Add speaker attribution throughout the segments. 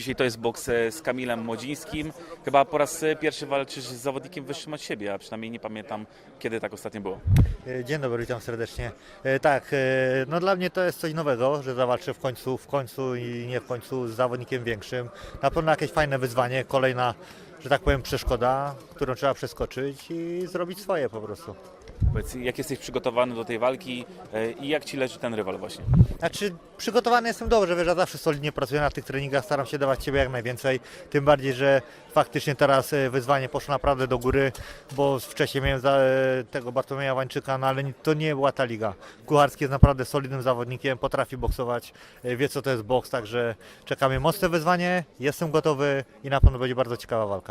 Speaker 1: Dzisiaj to jest boks e, z Kamilem Młodzińskim. Chyba po raz e, pierwszy walczysz z zawodnikiem wyższym od siebie, a przynajmniej nie pamiętam, kiedy tak ostatnio było.
Speaker 2: E, Dzień dobry, witam serdecznie. Tak, no dla mnie to jest coś nowego, że zawalczę w końcu, w końcu i nie w końcu z zawodnikiem większym. Na pewno jakieś fajne wyzwanie, kolejna, że tak powiem, przeszkoda, którą trzeba przeskoczyć i zrobić swoje po prostu.
Speaker 1: Powiedz, jak jesteś przygotowany do tej walki e, i jak ci leży ten rywal właśnie?
Speaker 2: Znaczy, przygotowany jestem dobrze, wiesz, ja zawsze solidnie pracuję na tych treningach, staram się dawać Ciebie jak najwięcej, tym bardziej, że faktycznie teraz e, wyzwanie poszło naprawdę do góry, bo wcześniej miałem za, e, tego Bartłomieja Wańczyka, no ale ni- to nie była ta liga. Kucharski jest naprawdę solidnym zawodnikiem, potrafi boksować, e, wie co to jest boks, także czekamy mocne wyzwanie, jestem gotowy i na pewno będzie bardzo ciekawa walka.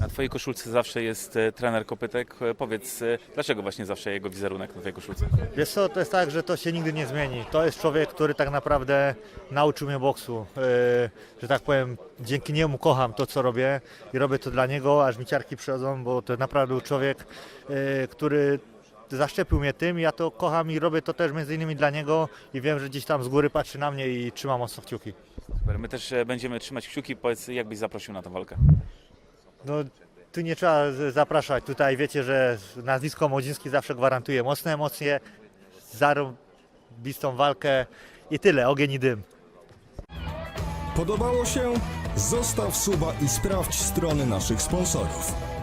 Speaker 1: Na twojej koszulce zawsze jest e, trener Kopytek. E, Powiedz, e, dlaczego właśnie zawsze jego wizerunek na twojej koszulce?
Speaker 2: Wiesz co, to jest tak, że to się nigdy nie zmieni. To jest człowiek, który tak naprawdę nauczył mnie boksu. Yy, że tak powiem, dzięki niemu kocham to, co robię i robię to dla niego, aż mi ciarki przychodzą, bo to naprawdę był człowiek, yy, który zaszczepił mnie tym, ja to kocham i robię to też między innymi dla niego i wiem, że gdzieś tam z góry patrzy na mnie i trzyma mocno kciuki.
Speaker 1: Super. My też e, będziemy trzymać kciuki. Powiedz, jak byś zaprosił na tę walkę?
Speaker 2: No, tu nie trzeba zapraszać. Tutaj wiecie, że nazwisko Młodziński zawsze gwarantuje mocne emocje, zarobistą walkę i tyle, ogień i dym.
Speaker 3: Podobało się? Zostaw suba i sprawdź strony naszych sponsorów.